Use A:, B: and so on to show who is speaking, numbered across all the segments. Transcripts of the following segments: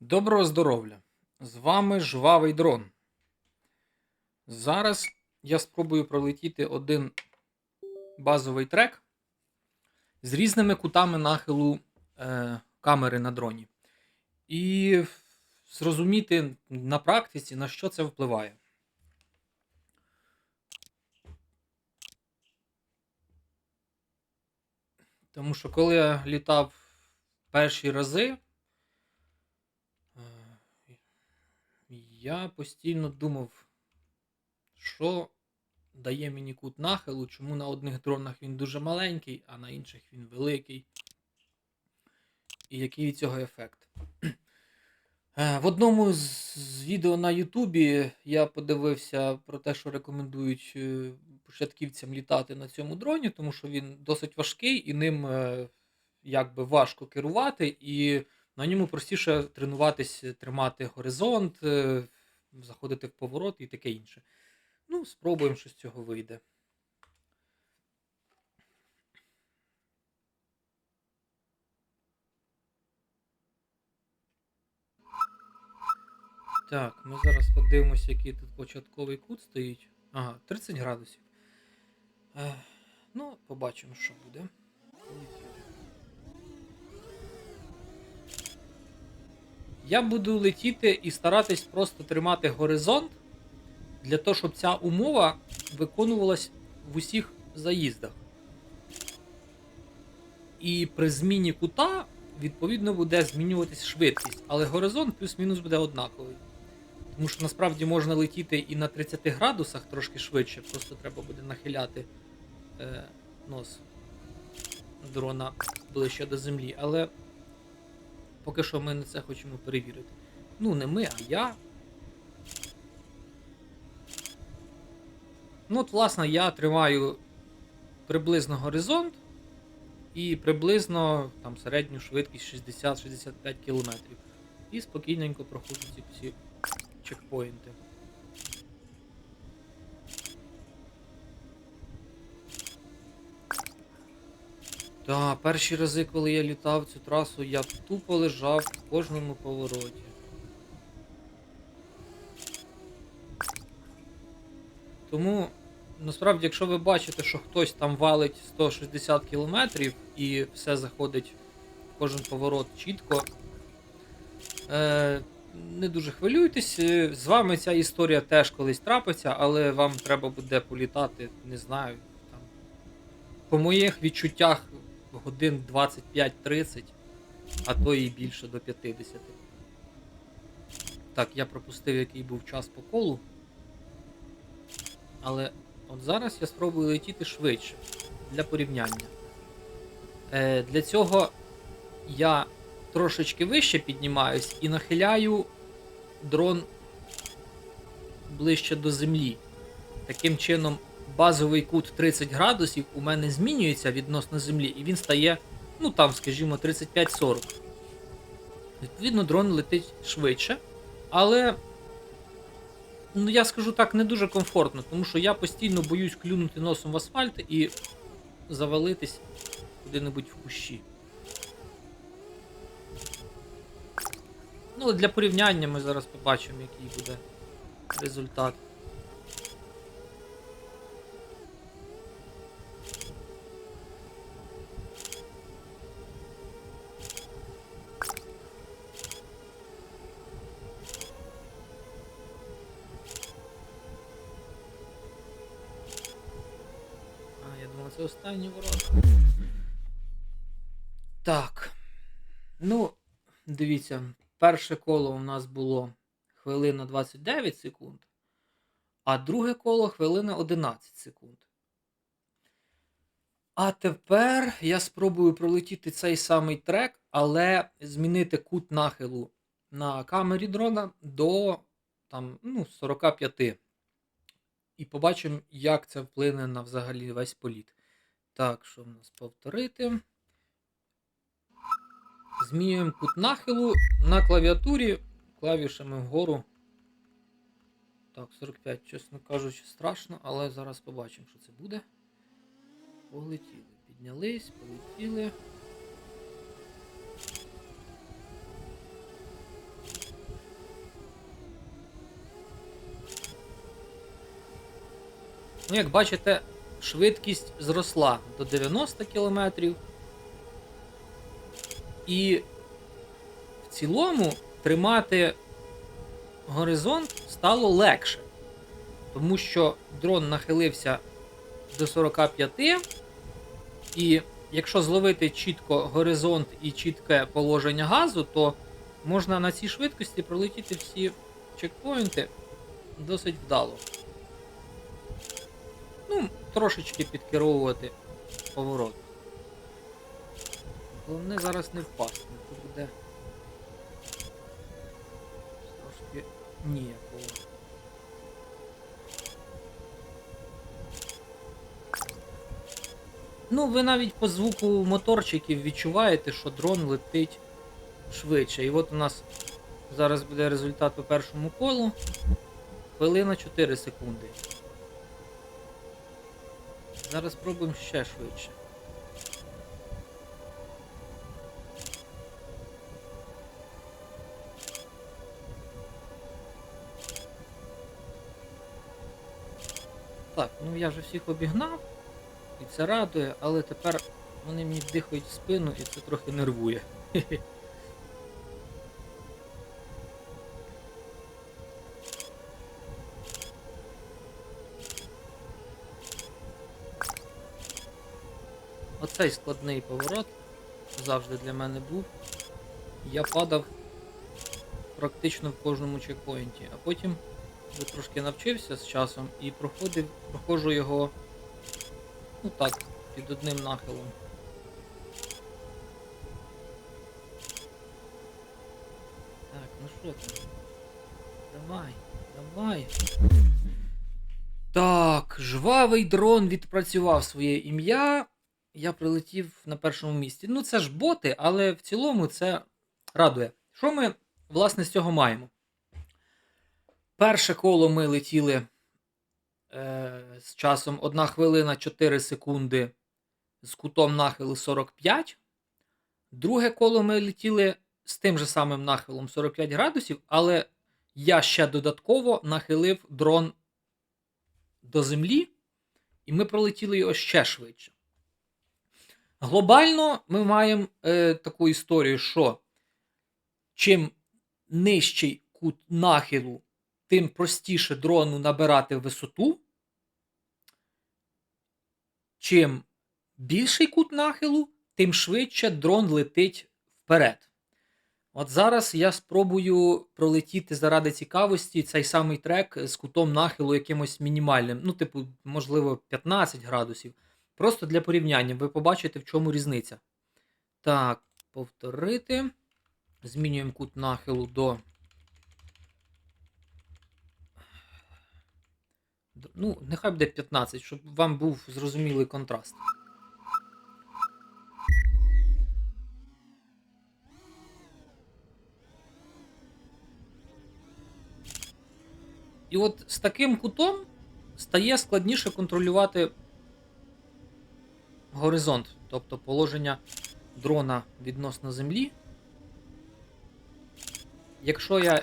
A: Доброго здоров'я! З вами жвавий дрон. Зараз я спробую пролетіти один базовий трек з різними кутами нахилу е, камери на дроні. І зрозуміти на практиці, на що це впливає. Тому що коли я літав перші рази, е, я постійно думав, що дає мені кут нахилу, чому на одних дронах він дуже маленький, а на інших він великий. І який від цього ефект. Е, В одному з відео на Ютубі я подивився про те, що рекомендують е, початківцям літати на цьому дроні, тому що він досить важкий і ним е, якби важко керувати, і на ньому простіше тренуватись, тримати горизонт, е, заходити в поворот і таке інше. Ну, спробуємо, що з цього вийде. Так, ми зараз подивимося, який тут початковий кут стоїть. Ага, 30 градусів. Е, ну, побачимо, що буде. Я буду летіти і старатись просто тримати горизонт для того, щоб ця умова виконувалась в усіх заїздах. І при зміні кута, відповідно, буде змінюватись швидкість, але горизонт плюс-мінус буде однаковий. Тому що насправді можна летіти і на 30 градусах трошки швидше, просто треба буде нахиляти е, нос дрона ближче до землі. Але поки що ми не це хочемо перевірити. Ну, не ми, а я. Ну, от, власне, я тримаю приблизно горизонт і приблизно там середню швидкість 60-65 км. І спокійненько проходжу ці всі чекпоінти. Та, перші рази, коли я літав цю трасу, я тупо лежав в кожному повороті. Тому, насправді, якщо ви бачите, що хтось там валить 160 км і все заходить в кожен поворот чітко, е, не дуже хвилюйтесь. е, З вами ця історія теж колись трапиться, але вам треба буде політати, не знаю, там, по моїх відчуттях годин 25-30, а то і більше до 50. Так, я пропустив, який був час по колу. Але от зараз я спробую летіти швидше для порівняння. Е, для цього я трошечки вище піднімаюсь і нахиляю дрон ближче до землі. Таким чином, базовий кут 30 градусів у мене змінюється відносно землі, і він стає, ну там, скажімо, 35-40. Відповідно, дрон летить швидше, але, ну я скажу так, не дуже комфортно, тому що я постійно боюсь клюнути носом в асфальт і завалитись куди-небудь в кущі. Ну, для порівняння ми зараз побачимо, який буде результат. Останні ворота. Так. Ну, дивіться, перше коло у нас було хвилина 29 секунд, а друге коло хвилина 11 секунд. А тепер я спробую пролетіти цей самий трек, але змінити кут нахилу на камері дрона до там, ну, 45. І побачимо, як це вплине на взагалі весь політ. Так, що в нас повторити? Змінюємо кут нахилу на клавіатурі клавішами вгору. Так, 45, чесно кажучи, страшно, але зараз побачимо, що це буде. Полетіли. Піднялись, полетіли. Ну, Як бачите, швидкість зросла до 90 км. І в цілому тримати горизонт стало легше. Тому що дрон нахилився до 45, і якщо зловити чітко горизонт і чітке положення газу, то можна на цій швидкості пролетіти всі чекпоінти досить вдало. Трошечки підкеровувати поворот. Головне зараз не впасти, то буде трошки ніяково. Ну, ви навіть по звуку моторчиків відчуваєте, що дрон летить швидше. І от у нас зараз буде результат по першому колу. Хвилина 4 секунди. Зараз спробуємо ще швидше. Так, ну я вже всіх обігнав, і це радує, але тепер вони мені дихають в спину і це трохи нервує. Оцей складний поворот завжди для мене був. Я падав практично в кожному чекпоінті, а потім вже трошки навчився з часом і проходив, проходжу його ну так, під одним нахилом. Так, ну що там? Давай, давай. Так, жвавий дрон відпрацював своє ім'я. Я прилетів на першому місці. Ну, це ж боти, але в цілому це радує. Що ми, власне, з цього маємо? Перше коло ми летіли е, з часом 1 хвилина 4 секунди з кутом нахилу 45. Друге коло ми летіли з тим же самим нахилом 45 градусів, але я ще додатково нахилив дрон до землі, і ми пролетіли його ще швидше. Глобально ми маємо е, таку історію, що чим нижчий кут нахилу, тим простіше дрону набирати висоту. Чим більший кут нахилу, тим швидше дрон летить вперед. От зараз я спробую пролетіти заради цікавості цей самий трек з кутом нахилу якимось мінімальним. Ну, типу, можливо, 15 градусів. Просто для порівняння, ви побачите, в чому різниця. Так, повторити. Змінюємо кут нахилу до. Ну, нехай буде 15, щоб вам був зрозумілий контраст. І от з таким кутом стає складніше контролювати горизонт, тобто положення дрона відносно землі. Якщо я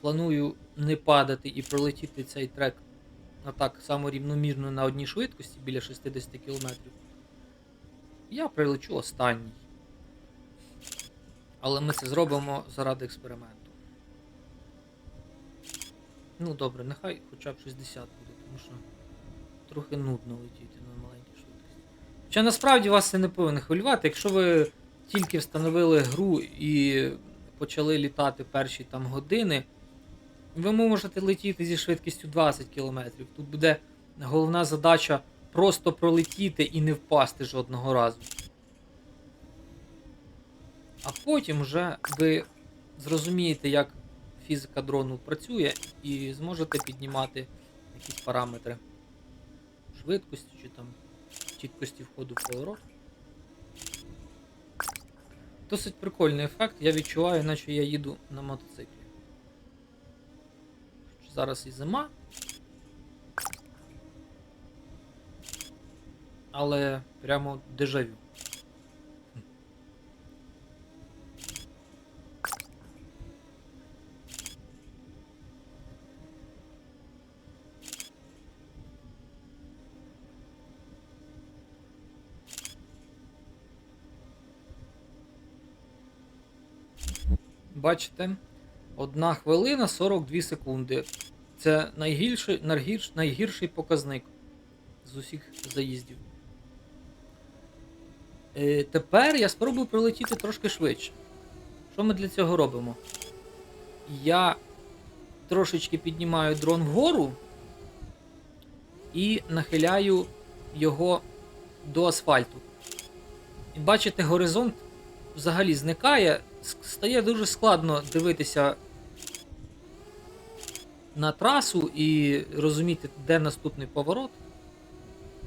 A: планую не падати і пролетіти цей трек на так само рівномірно на одній швидкості біля 60 км, я прилечу останній. Але ми це зробимо заради експерименту. Ну добре, нехай хоча б 60 буде, тому що трохи нудно летіти на маленькій. Хоча насправді вас це не повинно хвилювати, якщо ви тільки встановили гру і почали літати перші там години, ви можете летіти зі швидкістю 20 км. Тут буде головна задача просто пролетіти і не впасти жодного разу. А потім вже ви зрозумієте, як фізика дрону працює, і зможете піднімати якісь параметри швидкості чи там чіткості входу в поворот. Досить прикольний ефект, я відчуваю, наче я їду на мотоциклі. Зараз і зима. Але прямо дежавю. Бачите, 1 хвилина 42 секунди. Це найгірший, найгірш, найгірший показник з усіх заїздів. Е, тепер я спробую прилетіти трошки швидше. Що ми для цього робимо? Я трошечки піднімаю дрон вгору і нахиляю його до асфальту. І бачите, горизонт взагалі зникає. Стає дуже складно дивитися на трасу і розуміти, де наступний поворот.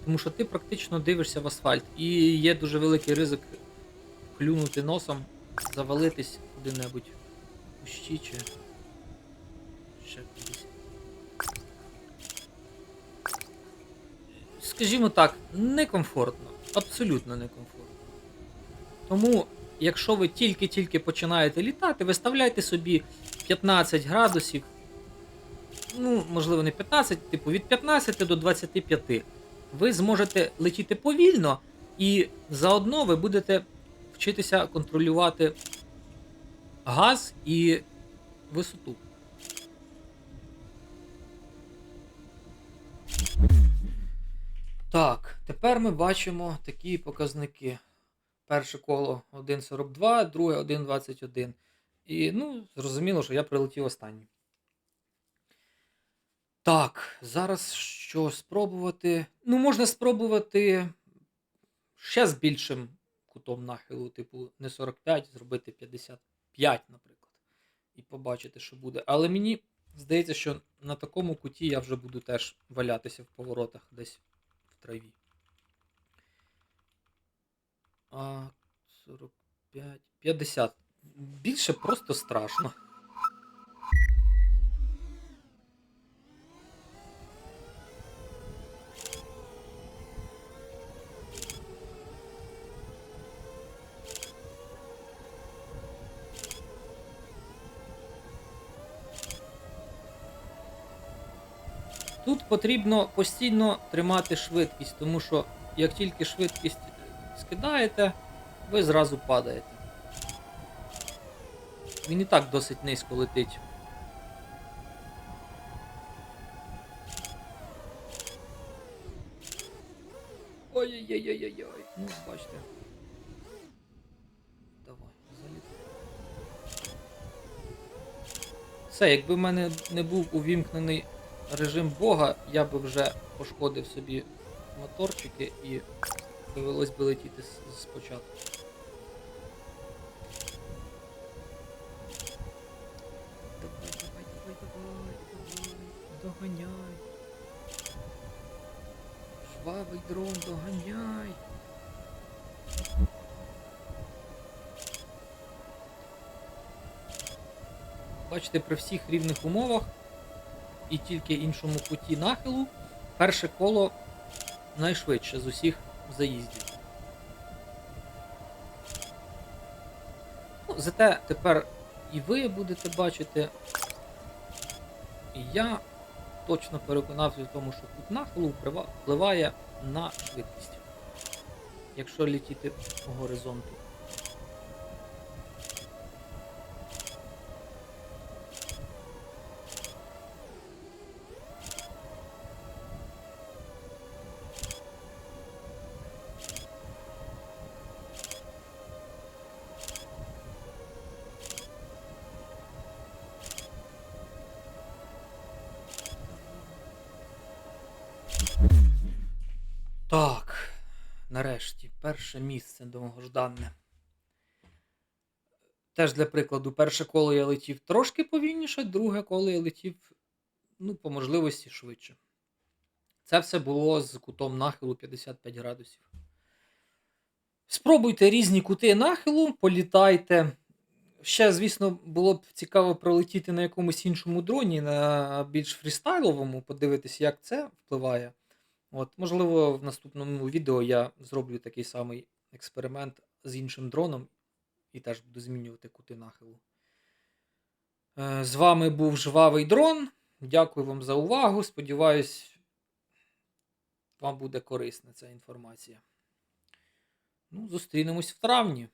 A: Тому що ти практично дивишся в асфальт. І є дуже великий ризик клюнути носом, завалитись куди-небудь кущі чи ще кудись. Скажімо так, некомфортно. Абсолютно некомфортно. Тому, якщо ви тільки-тільки починаєте літати, виставляйте собі 15 градусів. Ну, можливо, не 15, типу від 15 до 25. Ви зможете летіти повільно, і заодно ви будете вчитися контролювати газ і висоту. Так, тепер ми бачимо такі показники. Перше коло 1.42, друге 1.21. І, ну, зрозуміло, що я прилетів останній. Так, зараз що спробувати? Ну, можна спробувати ще з більшим кутом нахилу, типу, не 45, зробити 55, наприклад. І побачити, що буде. Але мені здається, що на такому куті я вже буду теж валятися в поворотах десь в траві. А, 45, 50. Більше просто страшно. Тут потрібно постійно тримати швидкість, тому що як тільки швидкість скидаєте, ви зразу падаєте. Він і так досить низько летить. Ой-ой-ой-ой-ой. Ну, бачите. Давай, залітай. Все, якби в мене не був увімкнений режим Бога, я би вже пошкодив собі моторчики і довелось би летіти спочатку. Давай, давай, давай, давай, давай, доганяй. Жвавий дрон, доганяй. Бачите, при всіх рівних умовах і тільки іншому куті нахилу перше коло найшвидше з усіх заїздів. Ну, зате тепер і ви будете бачити, і я точно переконався в тому, що тут нахилу впливає на швидкість. Якщо літіти по горизонту. Так, нарешті, перше місце довгожданне. Теж для прикладу, перше коло я летів трошки повільніше, друге коло я летів, ну, по можливості швидше. Це все було з кутом нахилу 55 градусів. Спробуйте різні кути нахилу, політайте. Ще, звісно, було б цікаво пролетіти на якомусь іншому дроні, на більш фрістайловому, подивитися, як це впливає. От, можливо, в наступному відео я зроблю такий самий експеримент з іншим дроном і теж буду змінювати кути нахилу. Е, З вами був Жвавий дрон. Дякую вам за увагу. Сподіваюсь, вам буде корисна ця інформація. Ну, зустрінемось в травні.